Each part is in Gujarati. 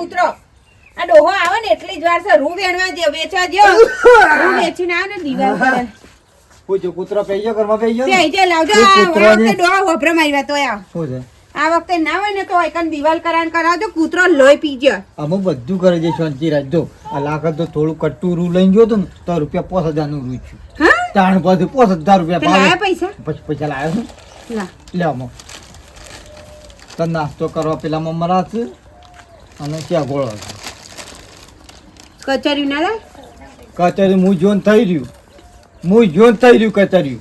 કૂતરો. આ ડોહો આવે ને એટલી જ વાર છે રૂ વેણવા જે વેચવા જો રૂ વેચીને આવે ને દીવાલ કરે પૂછો કૂતરો પઈ ગયો ઘરમાં પઈ ગયો તે અહીં જે લાવજો આ વખતે ડોહા વપરા મારી તો આ શું છે? આ વખતે ના હોય ને તો એકન દિવાલ કરાન કરાવજો કૂતરો લોહી પી ગયો અમુક બધું કરે છે શાંતિ રાખજો આ લાખ તો થોડું કટ્ટું રૂ લઈને ગયો તો ને તો રૂપિયા પાંચ હજારનું રૂ છું હા? તાણ પાછું પાંચ હજાર રૂપિયા લાયા પૈસા? પછી પૈસા લાવ્યો છું લે. આમાં. તને નાસ્તો કરવા પેલા મમરા છે. અને ત્યાં ગોળો કચેરી ના લા કચેરી હું જોન થઈ રહ્યું. હું જોન થઈ રહ્યું કચેરી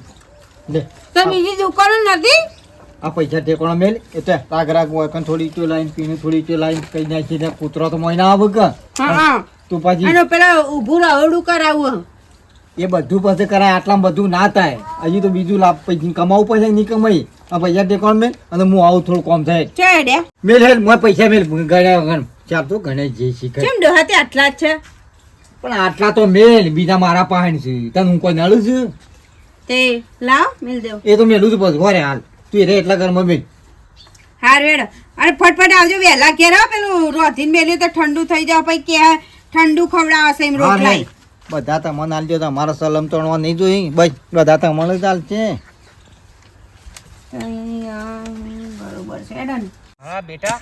લે. તો બીજી દુકાનો નથી? આ પૈસા ટેકોણા મેલ? એ તો રાગ રાગ હોય કન થોડી ચો લાઈન પીને થોડી ચો લાઈન કઈ નાખી ને કૂતરો તો મોય ના આવે કે? તું પાછી અને પેલા ઊભું રહોડું કરાવવું એ બધું પછી કરાય આટલામાં બધું ના થાય. હજી તો બીજું લાભ પૈસા કમાવું પડશે નહીં કમાઈ આ પૈસા ટેકોણ મેલ અને હું આવું થોડું કોમ થાય. છે ડે મેલ હેડ મોય પૈસા મેલ. ગણ્યા વગર ચાલ તો ગણે જે શીખે કેમ ડોહા તે આટલા જ છે? પણ આટલા તો મેલ. બીજા મારા પાસે છે. તને હું કોઈ નળું છું? તે લાવ મેલ દેવ. એ તો મેલું છું બસ ઘરે હાલ. તું રે એટલા ઘરમાં મેલ હાર વેડ. અરે ફટફટ આવજો. વહેલા ઘેર પેલું રોધીને મેલ્યું તો ઠંડુ થઈ જાવ. પછી કે ઠંડુ ખવડાવશે એમ રોટલા બધા તમને આલજો તો. મારા સલમ તણવા નહીં જોઈ. બસ બધા તમને ચાલશે. બરોબર છે ને. હા બેટા.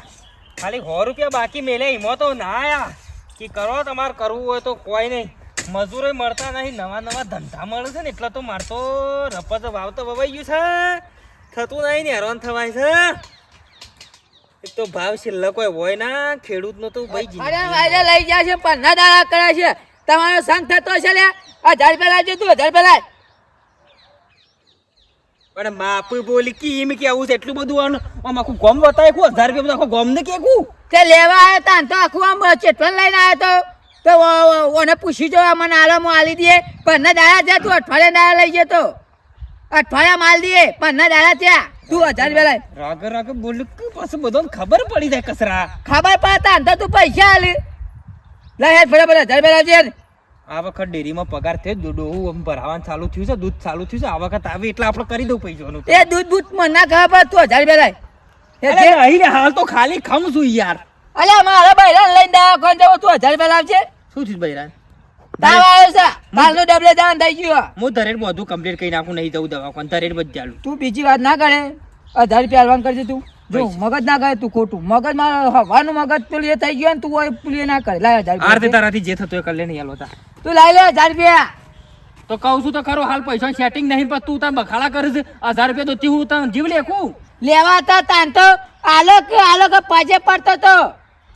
ખાલી સો રૂપિયા બાકી મેલે એમાં તો ના આયા. કે કરો તમારે કરવું હોય તો કોઈ નહીં. મજૂરો મળતા નહીં નવા નવા ધંધા મળે છે ને એટલે તો મારે તો રપત વાવ તો વવાઈ ગયું છે. થતું નહીં ને હેરાન થવાય છે. એક તો ભાવ છેલ્લા કોઈ હોય ના ખેડૂતનો તો ભાઈ અરે લઈ ગયા છે પન્ના દાડા કરે છે. તમારો સંગ થતો છે લે હજાર રૂપિયા લાવજો તું હજાર રૂપિયા લાવ. પણ માપ બોલી કે એમ કેવું છે? એટલું બધું આનું આમ આખું ગોમ બતાવે કો હજાર રૂપિયા આખો ગોમ ને કેકું તે લેવા આવ્યો તા તો આખું આમ ચેટવન લઈને આવ્યો તો. તો ઓને પૂછી જો મને આલો હું આલી દઈએ? પન્ના દાડા છે તું અઠવાડિયા દાડા લઈ જતો અઠવાડિયા માલ દઈએ પન્ના દાડા છે તું હજાર રૂપિયા લઈ. રાગ રાગ બોલ પાછું બધો ખબર પડી જાય કસરા ખબર પડતા તો તું પૈસા આલી. લઈ હેડ ફરે હજાર રૂપિયા લાવજે. આ વખત ડેરીમાં પગાર થયો દૂધ હું ભરાવાનું ચાલુ થયું છે દૂધ ચાલુ થયું છે આ વખત આવે એટલે આપણે કરી દઉં પૈસાનું. એ દૂધ બૂધ મને ના ખબર તું હજાર રૂપિયા લાય રે, હાલ તો ખાલી ખમ છું યાર. અલે મારા બૈરાને લઈને દવાખાને જવો તું હજાર રૂપિયા લાવજે શું થયું બૈરાન? તાવ આવ્યો છે. કાલનો ડબલે જવાનું થઈ ગયું. હું દરેક બધું કમ્પ્લીટ કરી નાખું નહીં જવું દવાખાને દરેક બધું ચાલુ. તું બીજી વાત ના કરે. હજાર રૂપિયા હાલવાનું કરજે તું. જો મગજ ના કરે તું ખોટું. મગજમાં હવાનું મગજ પેલું એ થઈ ગયું ને તું પેલું ના કરે. લાય હજાર આરતી તારાથી જે થતું એ કરી લે નહીં તા લાઈ લે હજાર રૂપિયા. તો કહું છું તો ખરો હાલ પૈસા સેટિંગ નહીં પણ તું તાર બખાડા કરે છે હજાર રૂપિયા તો તી હું તને જીવ લેખું? લેવા હતા તાન તો આલો કે આલો કે પાછે પડતો તો.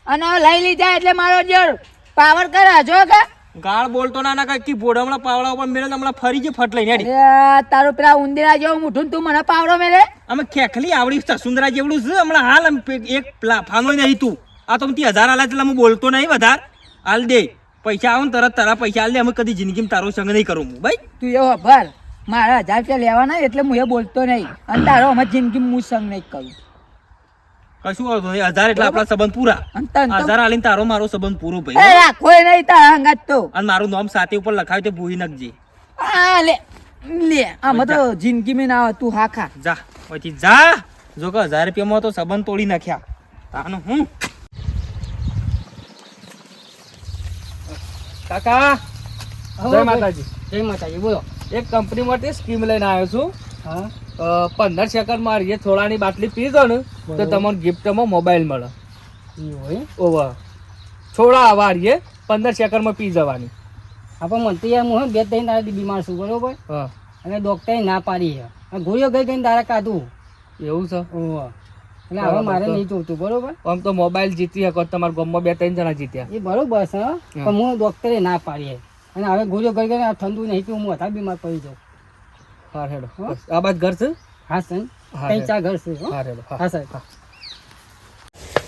અને લઈ લીધા એટલે મારો જોર. પાવર કરે જો કે. ગાળ બોલતો ના ના કઈ હમણાં પાવડા ઉપર મેળે હમણાં ફરી જે ફટ લઈને હેડી. તારો પેલા ઉંદરા જેવો મૂઠું તું મને પાવડો મેળે. અમે ખેખલી આવડી સસુંદરા જેવડું છે હમણાં હાલ એક લાફાનો નહીં તું. આ તો તી હજાર આલા એટલે હું બોલતો નહીં વધાર. હાલ દે. પૈસા આવું તરત તારા પૈસા દે અમે કદી જિંદગીમાં તારો સંગ નહીં કરું. હું ભાઈ તું એવો ભર. મારા હજાર રૂપિયા લેવાના એટલે હું એ બોલતો નહીં. અને તારો અમે જિંદગી હું સંગ નહીં કરું. કશું વાંધો નહીં. હજાર એટલે આપણા સંબંધ પૂરા. હજાર આલીને તારો મારો સંબંધ પૂરો ભાઈ. રાખો નહીં તારા હંગાત તો. અને મારું નામ સાથે ઉપર લખાવ્યું તે ભૂલી નાખજે. આ લે લે. આમાં તો જિંદગી મેં ના આવે, તું હા ખા જા. પછી જા. જો કે હજાર રૂપિયામાં તો સંબંધ તોડી નાખ્યા. તાનું હું? કાકા જય માતાજી. જય માતાજી બોલો. એક કંપની માટે સ્કીમ લઈને આવ્યો છું. હા. પંદર સેકન્ડમાં એ થોડાની બાટલી પીધો ને તો તમને ગિફ્ટમાં મોબાઈલ મળે. ઓવર છોડા આવારીએ પંદર સેકન્ડમાં પી જવાની. આપણે મને તો યાર હું બે ત્રણ દાડાથી બીમાર છું બરોબર? હા. અને ડોક્ટરે ના પાડી ગોળીઓ ગઈ ગઈને તારા કાઢું. એવું છે? ઓહો એટલે હવે મારે નહીં જોતું બરોબર? આમ તો મોબાઈલ જીતી શકો તમારા ગામમાં બે ત્રણ જણા જીત્યા. એ બરોબર છે પણ હું ડોક્ટરે ના પાડીએ. અને હવે ગોળીઓ કરી ગઈને ઠંડુ નહીં પીવું હું વધારે બીમાર પડી જાઉં. હા હેડો. આ બાદ ઘર છે? હા સર કઈ ચાર ઘર છે હા. હેડો. હા. સર.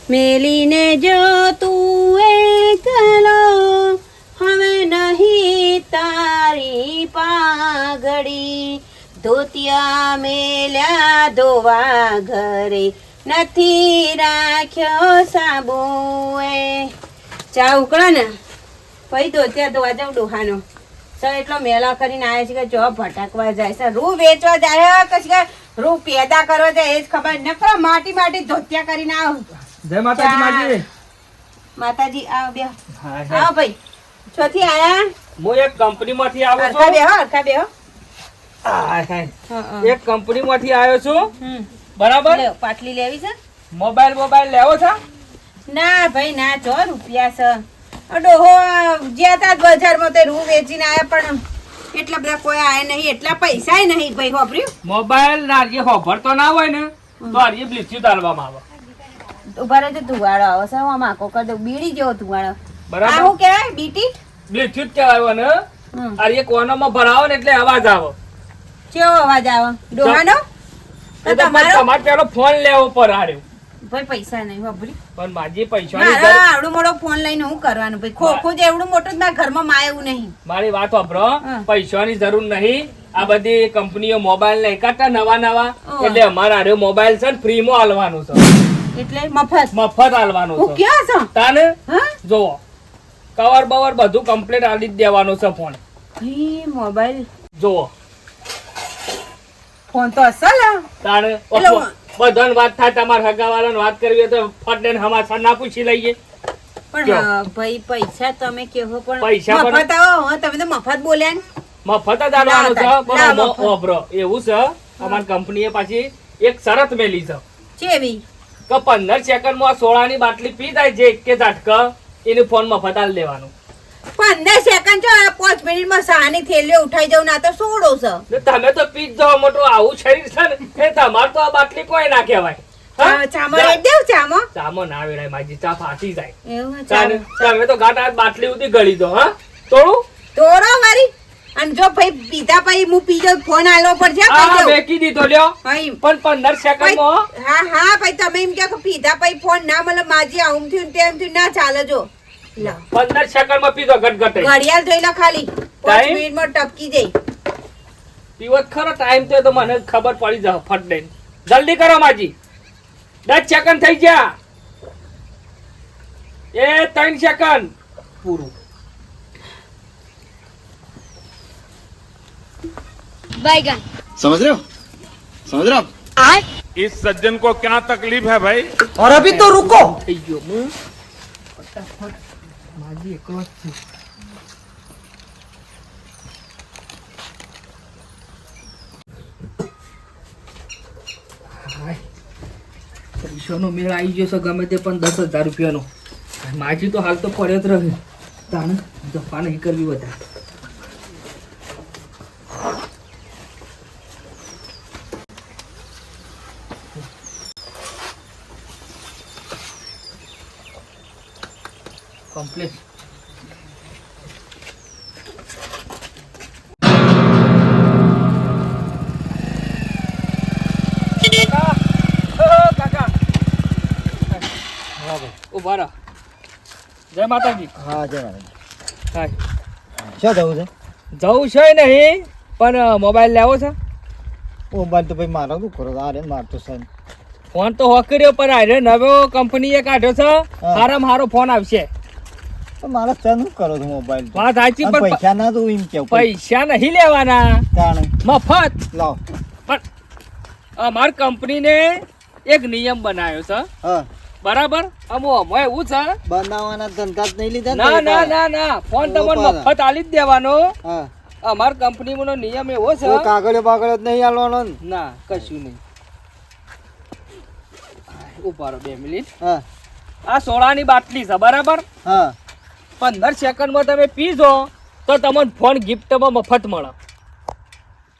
મેલીને જો તું એકલો હવે નહીં તારી પાઘડી. ધોતિયા મેલ્યા ધોવા ઘરે. નથી રાખ્યો સાબુએ. ચા ઉકળો ને. પછી ધોતિયા ધોવા જાઉં ડોહાનો. સર એટલો મેલા કરીને આવે છે કે જો ભટકવા જાય. છે રૂ વેચવા જાય કશી રૂ પેદા કરવો જાય એ જ ખબર. નકરો માટી માટી ધોતિયા કરીને આવ. જય માતાજી માજી. માતાજી આવ બે હા આવો ભાઈ. ચોથી આયા? હું એક કંપની માંથી આવ્યો અરખા છું. બેહો અરખા બેહો. હા, હા. હા, હા. એક કંપની માંથી આવ્યો છું. બરાબર? પાટલી લેવી છે? મોબાઈલ મોબાઈલ લેવો છે? ના ભાઈ ના જો રૂપિયા છે. આ ડોહો જ્યાં તા બજારમાં તે રૂ વેચીને આવ્યા પણ એટલા બધા કોઈ આયા નહીં એટલા પૈસા નહીં ભાઈ હોભર્યું? મોબાઈલ ના જે હોભરતો ના હોય ને તો આર્ય બ્લીચિંગ આલવામાં આવે. ઊભા રહેજો ધુવાડો આવે છે હું માકો કર દઉં. બીડી જેવો ધુવાડો. આ બરાબર શું કહેવાય બીટી? બ્લીચિંગ કહેવાય ને આ કોનામાં ભરાવો ને એટલે અવાજ આવે. કેવો અવાજ આવે? ડોહાનો? તમારો તમારે પેલો ફોન લેવો પર ભાઈ પૈસા નહીં વાપર્યું પણ માજી પૈસાની મારા મોટો ફોન લઈને હું કરવાનું ભાઈ? ખોખું જ એવડું મોટું જ ઘરમાં માં એવું નહીં. મારી વાત વાપરો. પૈસાની જરૂર નહીં. આ બધી કંપનીઓ મોબાઈલ ને કાઢતા નવા નવા. એટલે અમારા હારે મોબાઈલ છે ને ફ્રીમાં હાલવાનું છે. એટલે મફત? મફત હાલવાનું છે. ક્યાં છો? તાને? જોવો કવર બવર બધું કમ્પ્લીટ આલી જ દેવાનું છે ફોન મોબાઈલ જોવો ફોન તો અસલ. તાને બધાને વાત થાય તમારે હગાવાળાને વાત કરવી તો ફટને હમાસા ના પૂછી લઈએ. પણ ભાઈ પૈસા તમે કેવો પણ પૈસા મફત આવો હા, તમે તો મફત બોલ્યા ને. મફત જ આલવાનું છે પણ એવું છે અમારી કંપનીએ પાછી એક શરત મેલી છે. કેવી? કે પંદર સેકન્ડમાં સોળાની બાટલી પી જાય જે એક કે ઝાટક એને ફોન મફત આલ દેવાનું. પંદર સેકન્ડ છો આ સાની થેલીઓ ઉઠાઈ જવું ના તો સોડો છે. તમે તો પી જ જાઓ મોટું આવું શરીર છે ને એ તમારે તો આ બાટલી કોઈ ના કહેવાય. ચામો દેવ ચામો. ચામો ના વેડાય માજી ચા ફાટી જાય. એવું હે, તાને ચામો. તમે તો ઘાટ બાટલી સુધી ગળી દો હા? તોડું? તોડો મારી. અને જો ભાઈ પીધા પછી હું પી જાઉં ફોન આલવો પડશે હા, આ કહી દઉં. બેકી દીધો લ્યો. એમ. પણ હા. હા ભાઈ તમે એમ કે પીધા પછી ફોન ના મળે માજી આવું થયું તેમ થયું ના ચાલે જો. લા. પંદર સેકન્ડમાં પીધો ગટગટે ઘડિયાળ જોઈ લો ખાલી પાંચ ટાઈમ? મિનિટમાં ટપકી જાય પીવત ખરો ટાઈમ તો એ તો મને ખબર પડી જાય ફટ દઈને જલ્દી કરો માજી દસ સેકન્ડ થઈ ગયા એ ત્રણ સેકન્ડ પૂરું समझ रहे हो समझ रहे हो आप इस सज्जन को क्या तकलीफ है भाई और अभी तो रुको માજી એકલો જ મેળ આવી ગયો ગમે તે પણ દસ હજાર રૂપિયાનો. માજી તો હાલ તો પડ્યો જ રહે. તાણે જફા નહીં કરવી બધા ઊભા રહો. જય માતાજી. હા જય માતાજી. હાય. શું જવું છે? જવું છે નહીં પણ મોબાઈલ લેવો છે? મોબાઈલ તો ભાઈ મારો શું કરો અરે મારતો છે ફોન તો હોકર્યો પણ આરે નવો કંપનીએ કાઢ્યો છે. હા. સારો ફોન આવશે. તો મારે શું કરો છો મોબાઈલ? વાત સાચી પણ પૈસા ના તો એમ કેવું પૈસા નહીં લેવાના. મફત. લાવ. પણ અમારી કંપનીને એક નિયમ બનાવ્યો છે. હા. બરાબર? અમો અમો એવું છે? બનાવવાના ધંધા જ નહીં લીધા ના ના ના ના ફોન તમને મફત આલી જ દેવાનો. અમાર કંપનીનો નિયમ એવો છે. કાગળિયો બાગળિયો જ નહીં આલવાનો ના. કશું નહીં. ઊભા બે મિનિટ. હા. આ સોળાની બાટલી છે બરાબર? હા. પંદર સેકન્ડમાં તમે પીજો તો તમને ફોન ગિફ્ટમાં મફત મળે.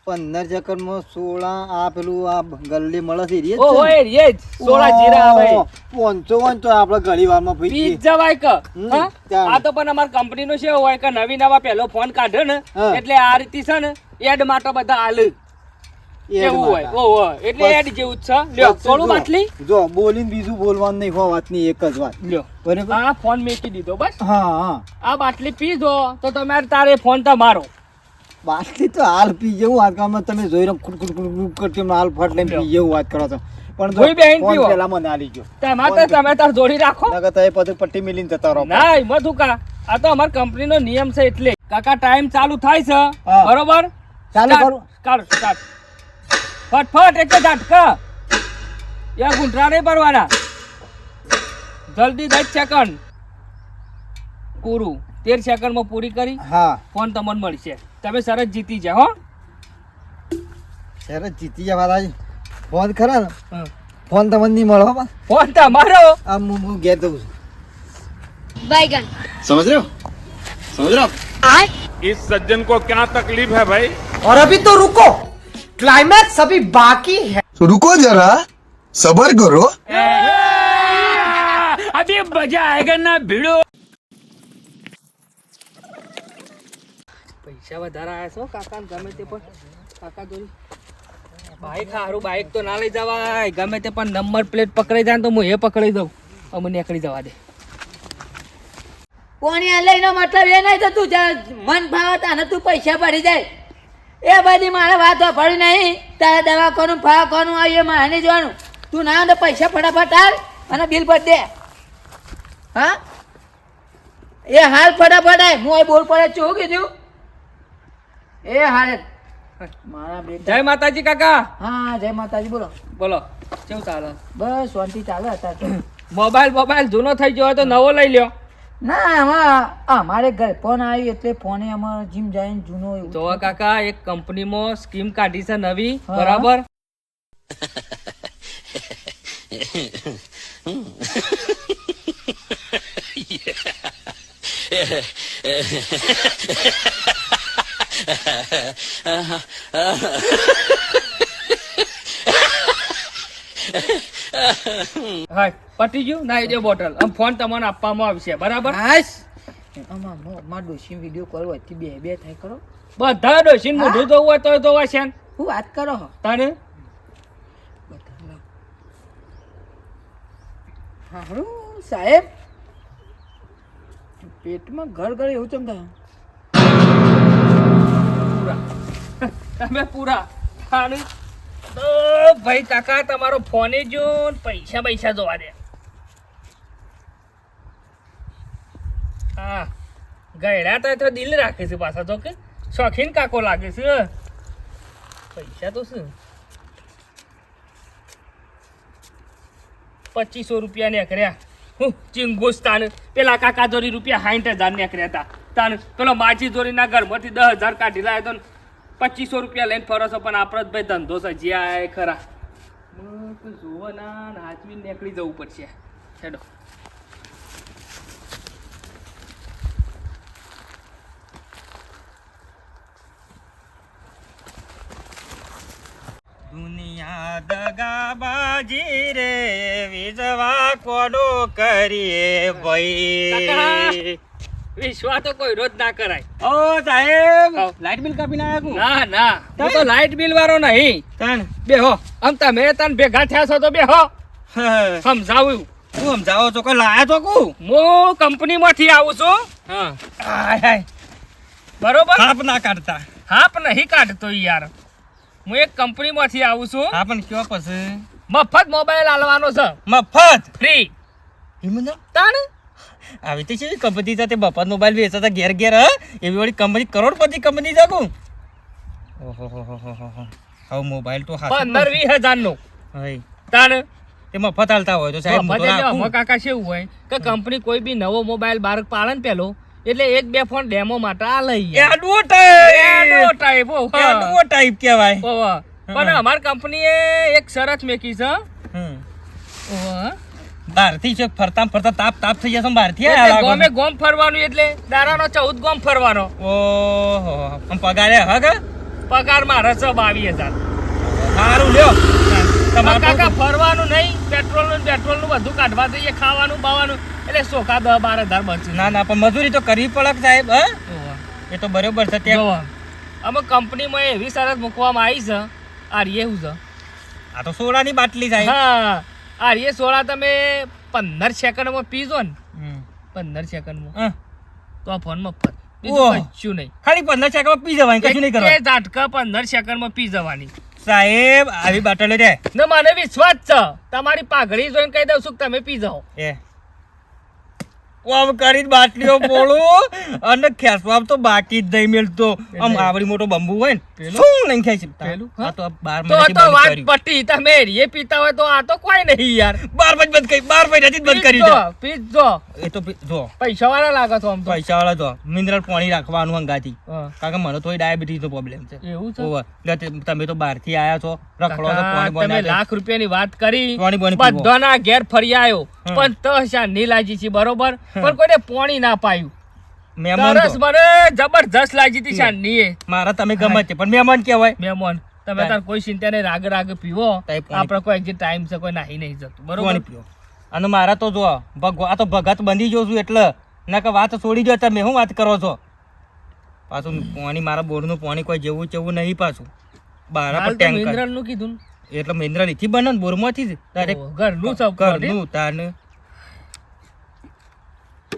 પંદર સેકન્ડમાં સોળા આ પેલું આ ગલ્લી મળે છે એ જ ઓ છે ને? જ સોળા જીરા ભાઈ ઓહો, પોંચો હોય આપણે ઘણી વારમાં પી જ જવાય કે. આ તો પણ અમાર કંપની નો છે હોય કે નવી નવા પહેલો ફોન કાઢે ને એટલે આ રીતે છે ને એડ માટે બધા આલ એવું હોય ઓહો એટલે એડ જેવું જ છે. લ્યો સોળું બાટલી જો બોલીને બીજું બોલવાનું નહીં હો વાતની એક જ વાત. લ્યો. બરાબર? આ ફોન મેકી દીધો બસ. હા હા. આ બાટલી પીજો તો તમારે તારે ફોન તમારો. બાટલી તો હાલ પી જેવું વાત કરવામાં તમે જોઈ રહ્યો ખુડ ખુડ ખુડ કરતી હાલ ફટ લઈને પી જેવું વાત કરો છો. પણ જોઈ બેહીન પીવો. પેલા મને આલી ગયો તમારે તો તમે તાર જોડી રાખો. નકર તો એ પછી પટ્ટી મિલીને જતા રહો. ના મધુ કા? આ તો અમાર કંપનીનો નિયમ છે એટલે. કાકા ટાઈમ ચાલુ થાય છે. બરોબર? ચાલુ. કરું? કાઢો સ્ટાર્ટ. ફટફટ એક ઝટકા. યા ગુંઠરા નહીં ભરવાના. જલ્દી દસ સેકન્ડ પૂરું તેર સેકન્ડમાં પૂરી કરી. હા. ફોન તમને મળશે. તમે સરસ જીતી જાઓ હો ત્યારે જીતી જવા તાજી ફોન ખરા ને હમ. ફોન તમને નહીં મળો હો બા. ફોન તમારો આ હું હું ઘેર જઉં છું बैगन समझ रहे हो समझ रहे हो आप? इस सज्जन को क्या तकलीफ है भाई और अभी तो रुको क्लाइमैक्स अभी बाकी है तो रुको जरा सबर करो અભી મજા આયેગા ના ભીડો પૈસા વધારે આવ્યા છો. કાકા ગમે તે પણ. કાકા જોડી બાઈક સારું બાઈક તો ના લઈ જવાય. ગમે તે પણ નંબર પ્લેટ પકડાઈ જાય તો હું એ પકડી દઉં અમે નીકળી જવા દે. કોણી આ લઈને મતલબ એ નહીં થતું મન ભાવતા તું પૈસા ભરી જાય. એ બધી મારે વાત ભરી નહીં. તારે દવાખાનું કોનું આવી એ મારે નહીં જોવાનું. તું ના આવે તો પૈસા ફટાફટ આવ અને બિલ ભરી દે. હા? એ હાલ ફટાફટ આય. હું અહીં બોલ પડે શું કીધું. એ હારે. મારા બેટા. જય માતાજી કાકા. હા જય માતાજી બોલો. બોલો કેવું ચાલે? બસ શાંતિ ચાલે હતા મોબાઈલ મોબાઈલ જૂનો થઈ ગયો હોય તો નવો લઈ લ્યો. ના આમાં અમારે ઘર ફોન આવી એટલે ફોને અમારે જીમ જઈને જૂનો તો કાકા એક કંપનીમાં સ્કીમ કાઢી છે નવી બરાબર બરાબર? હા પટી ગયું? ના એ બોટલ. આમ ફોન તમને આપવામાં આવશે બરાબર? આમાં મો- મારા ડોશી વીડિયો કોલ વચ્ચે બે બે થાય કરો બધા ડોસીને મોઢું તો હોય તો તો છે હું વાત કરો તને સાહેબ. પેટમાં ઘર ઘર એવું ચમ થાય? તમે પૂરા. ખાલી તો ભાઈ કાકા, તમારો ફોને જો પૈસા પૈસા જોવા દે. હા. ગયડા તો દિલ રાખે છે પાછા તો કે શોખીન કાકો લાગે છે પૈસા તો શું? પચીસો રૂપિયા નીકળ્યા. હું ચિંગુસ તાન પેલા કાકા જોડી રૂપિયા સાઠ હજાર નીકળ્યા હતા. તાન પેલો માજી જોડીના ઘરમાંથી દસ હજાર કાઢી લાવ્યો તો ને પચીસો રૂપિયા લઈને ફરો છો પણ આપણો જ ભાઈ ધંધો છે જ્યાં ખરા. જુઓ ના હાથવી નીકળી જવું પડશે. છેડો દુનિયા દગાબાજી રે વિજવા કોડો કરીએ ભાઈ. વિશ્વાસ તો કોઈ રોજ ના કરાય. ઓ સાહેબ. લાઈટ બિલ કાપી નાખ્યું ના ના. હું તો લાઇટ બિલ વાળો નહીં. તણ બેહો. આમ તમે તને ભેગા થયા છો તો બે હો સમજાવ્યું તું સમજાવો છો કોઈ લાયા છો કું? હું કંપનીમાંથી આવું છું. હા. બરોબર? હાપ ના કાઢતા. હાપ નહીં કાઢતો યાર. હું એક કંપનીમાંથી આવું છું. હા પણ કયો પછી? મફત મોબાઈલ આલવાનો છે. મફત? ફ્રી. એમ તાણ? આવી તો છે કંપની સાથે બપોર મોબાઈલ વેચતા ઘેર ઘેર હ? એવી વાળી કંપની કરોડપતિ કંપની જાગું ઓહો હો હો હો હો હો. હવે મોબાઈલ તો પંદર વીસ હજાર નો તાણ. એ મફત હાલતા હોય તો સાહેબ કાકા કેવું હોય કે કંપની કોઈ બી નવો મોબાઈલ બાર પાડે ને પેલો એટલે એક બે ફોન ડેમો માટે આ લઈ એડવો ટાઈપ એડવો ટાઈપ હો, એડવો ટાઈપ કહેવાય. પણ અમારી કંપનીએ એક શરત મેકી છે હમ. ઓહો. બહારથી છે ફરતા ફરતા તાપ તાપ થઈ જશે બહારથી ગોમે ગોમ ફરવાનું એટલે દારાનો ચૌદ ગોમ ફરવાનો. ઓહો આમ પગારે હા કે? પગારમાં બાવીસ હજાર સારું લ્યો. કાકા ફરવાનું નહીં પેટ્રોલનું પેટ્રોલનું બધું કાઢવા જઈએ ખાવાનું બાવાનું. એટલે દસ બાર હજાર બચે. ના ના પણ મજૂરી તો કરવી પડક સાહેબ હા? એ તો બરોબર છે ત્યાં. અમે કંપનીમાં એવી શરત મૂકવામાં આવી છે આ રીએ હું છે. આ તો સોડાની બાટલી સાહેબ. હા. આ સોડા તમે પંદર સેકન્ડમાં પીજો ને. પંદર સેકન્ડમાં. તો આ ફોનમાં ફર. કશું નહીં. ખાલી પંદર સેકન્ડમાં પી જવાની કશું નહીં કરવાનું. ઝાટકા પંદર સેકન્ડમાં પી જવાની. સાહેબ આવી બાટલો છે ને મને વિશ્વાસ છે. તમારી પાઘડી જોઈને કહી દઉં છું કે તમે પી જાઓ. એ. આમ કરી બાટલીઓ બોલું અને ખેસવા તો બાકી જ નહીં મેળતો આમ આવડી મોટો બંબુ હોય ને શું નહીં ખાય પેલું, આ તો બાર તો તો વાત. પટી. તમે એ પીતા હોય તો આ તો કોઈ નહીં યાર. બાર પછી બંધ કરી બાર મહિનાથી જ બંધ કરી દો છે. પીજો. એ તો જો. પૈસા વાળા લાગો છો આમ તો. પૈસા વાળા તો મિનરલ પાણી રાખવાનું અંગાથી કારણ કે મને થોડી ડાયાબિટીસ નો પ્રોબ્લેમ છે. એવું છે. તમે તો બહારથી આયા છો રખડો તો પાણી તમે લાખ રૂપિયાની વાત કરી. બધાના ઘેર ફરી આવ્યો પણ તો શા નીલાજી છે બરોબર? પણ કોઈને પોણી ના પાયું. મહેમાન તરસ મને જબરજસ્ત લાગી હતી શાનની મારા તમે ગમે તે પણ મહેમાન કહેવાય. મહેમાન. તમે તાર- તાર કોઈ ચિંતા નહીં રાગ રાગ પીવો. આપણે કોઈ જે ટાઈમ છે કોઈ નાહી નહીં જતું. બરોબર? પીવો અને મારા તો જો ભગવા આ તો ભગત બંધી જો છું એટલે ના કે વાત છોડી દો તમે શું વાત કરો છો? પાછું પાણી મારા બોરનું પાણી કોઈ જેવું જેવું નહીં પાછું. બારા પર ટેન્કરનું કીધું એટલે મિનરલ લીધી બને ને બોરમાંથી જ. ઘરનું સૌ ઘરનું તાને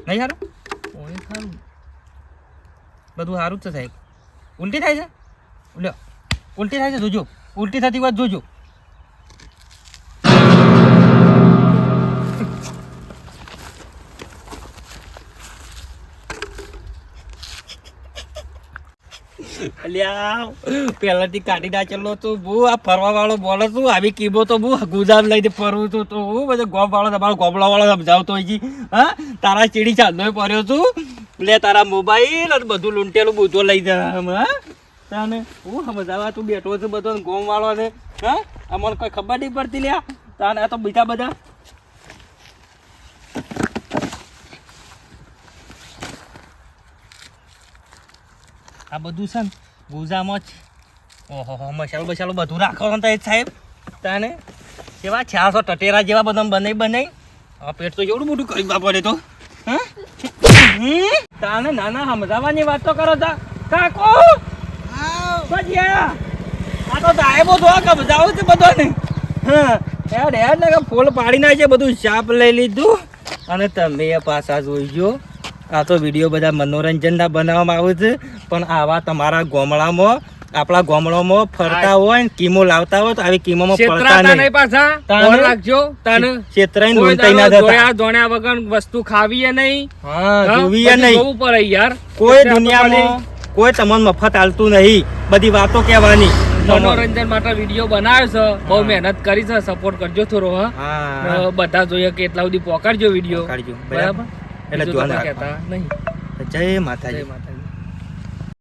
નહીં સારું પોણી સારું બધું સારું જ છે સાહેબ. ઉલટી થાય છે? લ્યો. ઉલટી થાય છે જોજો. ઉલટી થતી વાત જોજો. અલ્યા પહેલાથી કાઢી નાખેલો તું બહુ આ ફરવા વાળો બોલો તું આવી કીબો તો બહુ ગુજરાત લઈને ફરવું છું તો હું બધો ગોપ વાળો તમારો ગોબડા વાળો સમજાવતો છે. હા? તારા ચીડી ચાંદનો પડ્યો છું. લે તારા મોબાઈલ અને બધું લૂંટેલું બધું લઈ જા તાને હું સમજાવવા તું બેઠો છું બધો ગોમ વાળો ને, હા? અમને કોઈ ખબર નહીં પડતી લ્યા. તાને આ તો બીજા બધા. આ બધું છે ને ગુજામાં જ. ઓહો મસાલો બસાલો બધું રાખવાનું તો સાહેબ? તને? કેવા છાસો ટટેરા જેવા બધા બનાવી બનાવી આ પેટ તો એવડું મોટું કરી પડે તો? તાને નાના સમજાવવાની વાત તો કરો તા. કાકો! આ તો સાહેબો તો સમજાવું છે બધાને. હા? હેડ હેડ ને ફૂલ પાડી નાખે બધું. ચાપ લઈ લીધું. અને તમે પાછા પાછા જોઈજો. આ તો વીડિયો બધા મનોરંજનના બનાવવામાં આવે છે પણ આવા તમારા ગોમડામાં આપણા ગોમડામાં ફરતા હોય ને કીમો લાવતા હોય તો આવી કીમોમાં ફરતા નહીં. પાછા. તાને? રાખજો તને. કોઈ લૂંટાઈ ના જતા. જોણ્યા વગર વસ્તુ ખાવીએ નહીં. હા? જોવીએ નહીં. જોવું પડે યાર. કોઈ દુનિયામાં કોઈ તમને મફત આલતું નહીં. બધી વાતો કહેવાની. મનોરંજન માટે વીડિયો બનાવ્યો છે. બહુ મહેનત કરી છે. સપોર્ટ કરજો થોડો હા. બધા જોઈએ કે એટલા સુધી પોકાડજો વીડિયો. બરાબર. એટલે નહીં. જય માતાજી. જય માતાજી.